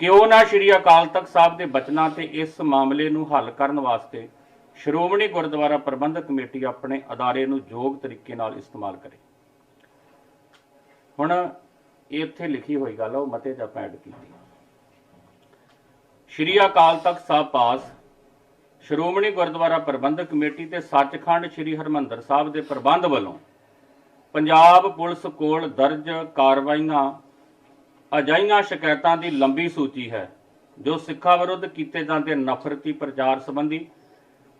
ਕਿਉਂ ਨਾ ਸ਼੍ਰੀ ਅਕਾਲ ਤਖਤ ਸਾਹਿਬ ਦੇ ਬਚਨਾਂ ਤੇ ਇਸ ਮਾਮਲੇ ਨੂੰ ਹੱਲ ਕਰਨ ਵਾਸਤੇ ਸ਼੍ਰੋਮਣੀ ਗੁਰਦੁਆਰਾ ਪ੍ਰਬੰਧਕ ਕਮੇਟੀ ਆਪਣੇ ਅਦਾਰੇ ਨੂੰ ਯੋਗ ਤਰੀਕੇ ਨਾਲ ਇਸਤੇਮਾਲ ਕਰੇ। ਹੁਣ ਇੱਥੇ ਲਿਖੀ ਹੋਈ ਗੱਲ ਉਹ ਮਤੇ 'ਚ ਆਪਾਂ ਕੀਤੀ। ਸ਼੍ਰੀ ਅਕਾਲ ਤਖਤ ਸਾਹਿਬ ਪਾਸ ਸ਼੍ਰੋਮਣੀ ਗੁਰਦੁਆਰਾ ਪ੍ਰਬੰਧਕ ਕਮੇਟੀ ਤੇ ਸੱਚਖੰਡ ਸ਼੍ਰੀ ਹਰਮੰਦਰ ਸਾਹਿਬ ਦੇ ਪ੍ਰਬੰਧ ਵੱਲੋਂ ਪੰਜਾਬ ਪੁਲਿਸ ਕੋਲ ਦਰਜ ਕਾਰਵਾਈਆਂ ਅਜਾਈਆਂ ਸ਼ਿਕਾਇਤਾਂ ਦੀ ਲੰਬੀ ਸੂਚੀ ਹੈ, ਜੋ ਸਿੱਖਾਂ ਵਿਰੁੱਧ ਕੀਤੇ ਜਾਂਦੇ ਨਫ਼ਰਤੀ ਪ੍ਰਚਾਰ ਸੰਬੰਧੀ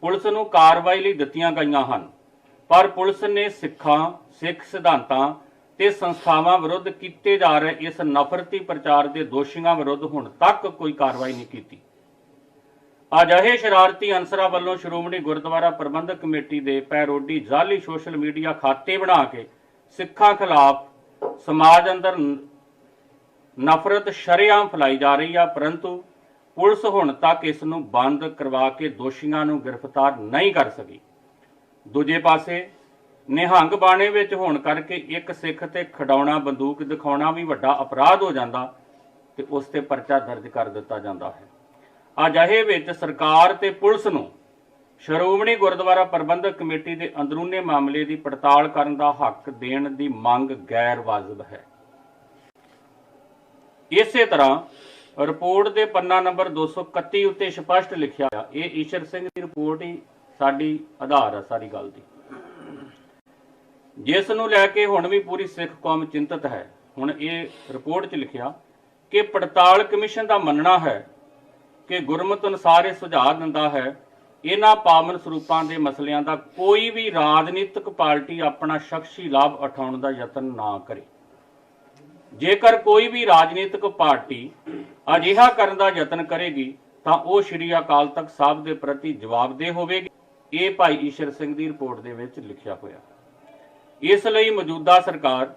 ਪੁਲਿਸ ਨੂੰ ਕਾਰਵਾਈ ਲਈ ਦਿੱਤੀਆਂ ਗਈਆਂ ਹਨ। ਪਰ ਪੁਲਿਸ ਨੇ ਸਿੱਖਾਂ, ਸਿੱਖ ਸਿਧਾਂਤਾਂ ਤੇ ਸੰਸਥਾਵਾਂ ਵਿਰੁੱਧ ਕੀਤੇ ਜਾ ਰਹੇ ਇਸ ਨਫ਼ਰਤੀ ਪ੍ਰਚਾਰ ਦੇ ਦੋਸ਼ੀਆਂ ਵਿਰੁੱਧ ਹੁਣ ਤੱਕ ਕੋਈ ਕਾਰਵਾਈ ਨਹੀਂ ਕੀਤੀ। ਅਜਿਹੇ ਸ਼ਰਾਰਤੀ ਅਨਸਰਾਂ ਵੱਲੋਂ ਸ਼੍ਰੋਮਣੀ ਗੁਰਦੁਆਰਾ ਪ੍ਰਬੰਧਕ ਕਮੇਟੀ ਦੇ ਪੈਰੋਡੀ ਜਾਲੀ ਸੋਸ਼ਲ ਮੀਡੀਆ ਖਾਤੇ ਬਣਾ ਕੇ ਸਿੱਖਾਂ ਖਿਲਾਫ ਸਮਾਜ ਅੰਦਰ ਨਫ਼ਰਤ ਸ਼ਰੇਆਮ ਫੈਲਾਈ ਜਾ ਰਹੀ ਆ, ਪਰੰਤੂ ਪੁਲਿਸ ਹੁਣ ਤੱਕ ਇਸ ਨੂੰ ਬੰਦ ਕਰਵਾ ਕੇ ਦੋਸ਼ੀਆਂ ਨੂੰ ਗ੍ਰਿਫਤਾਰ ਨਹੀਂ ਕਰ ਸਕੀ। ਦੂਜੇ ਪਾਸੇ, ਨਿਹੰਗ ਬਾਣੇ ਵਿੱਚ ਹੋਣ ਕਰਕੇ ਇੱਕ ਸਿੱਖ ਤੇ ਖਡਾਉਣਾ ਬੰਦੂਕ ਦਿਖਾਉਣਾ ਵੀ ਵੱਡਾ ਅਪਰਾਧ ਹੋ ਜਾਂਦਾ ਤੇ ਉਸ ਤੇ ਪਰਚਾ ਦਰਜ ਕਰ ਦਿੱਤਾ ਜਾਂਦਾ ਹੈ। ਅਜਿਹੇ ਵਿੱਚ ਸਰਕਾਰ ਤੇ ਪੁਲਿਸ ਨੂੰ ਸ਼੍ਰੋਮਣੀ ਗੁਰਦੁਆਰਾ ਪ੍ਰਬੰਧਕ ਕਮੇਟੀ ਦੇ ਅੰਦਰੂਨੇ ਮਾਮਲੇ ਦੀ ਪੜਤਾਲ ਕਰਨ ਦਾ ਹੱਕ ਦੇਣ ਦੀ ਮੰਗ ਗੈਰ ਵਾਜਬ ਹੈ। ਇਸੇ ਤਰ੍ਹਾਂ ਰਿਪੋਰਟ ਦੇ ਪੰਨਾ ਨੰਬਰ 231 ਉੱਤੇ ਸਪਸ਼ਟ ਲਿਖਿਆ ਇਹ ਈਸ਼ਰ ਸਿੰਘ ਦੀ ਰਿਪੋਰਟ ਹੀ ਸਾਡੀ ਆਧਾਰ ਹੈ ਸਾਰੀ ਗੱਲ ਦੀ। ਜਿਸ ਨੂੰ ਲੈ ਕੇ ਹੁਣ ਵੀ ਪੂਰੀ ਸਿੱਖ ਕੌਮ ਚਿੰਤਤ ਹੈ, ਹੁਣ ਇਹ ਰਿਪੋਰਟ 'ਚ ਲਿਖਿਆ ਕਿ ਪੜਤਾਲ ਕਮਿਸ਼ਨ ਦਾ ਮੰਨਣਾ ਹੈ ਕਿ ਗੁਰਮਤਿ ਅਨੁਸਾਰ ਇਹ ਸੁਝਾਅ ਦਿੰਦਾ ਹੈ, ਇਹਨਾਂ ਪਾਵਨ ਸਰੂਪਾਂ ਦੇ ਮਸਲਿਆਂ ਦਾ ਕੋਈ ਵੀ ਰਾਜਨੀਤਿਕ ਪਾਰਟੀ ਆਪਣਾ ਸ਼ਖਸੀ ਲਾਭ ਉਠਾਉਣ ਦਾ ਯਤਨ ਨਾ ਕਰੇ। ਜੇਕਰ ਕੋਈ ਵੀ ਰਾਜਨੀਤਿਕ ਪਾਰਟੀ ਅਜਿਹਾ ਕਰਨ ਦਾ ਯਤਨ ਕਰੇਗੀ, ਤਾਂ ਉਹ ਸ਼੍ਰੀ ਅਕਾਲ ਤਖਤ ਸਾਹਿਬ ਦੇ ਪ੍ਰਤੀ ਜਵਾਬਦੇਹ ਹੋਵੇਗੀ। ਇਹ ਭਾਈ ਈਸ਼ਰ ਸਿੰਘ ਦੀ ਰਿਪੋਰਟ ਦੇ ਵਿੱਚ ਲਿਖਿਆ ਹੋਇਆ ਇਸ ਲਈ ਮੌਜੂਦਾ ਸਰਕਾਰ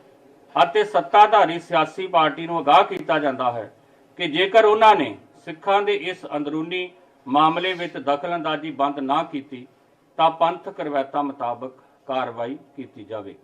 ਅਤੇ ਸੱਤਾਧਾਰੀ ਸਿਆਸੀ ਪਾਰਟੀ ਨੂੰ ਅਗਾਹ ਕੀਤਾ ਜਾਂਦਾ ਹੈ ਕਿ ਜੇਕਰ ਉਹਨਾਂ ਨੇ ਸਿੱਖਾਂ ਦੇ ਇਸ ਅੰਦਰੂਨੀ ਮਾਮਲੇ ਵਿੱਚ ਦਖਲਅੰਦਾਜ਼ੀ ਬੰਦ ਨਾ ਕੀਤੀ, ਤਾਂ ਪੰਥਕ ਰਵਾਇਤਾਂ ਮੁਤਾਬਕ ਕਾਰਵਾਈ ਕੀਤੀ ਜਾਵੇਗੀ।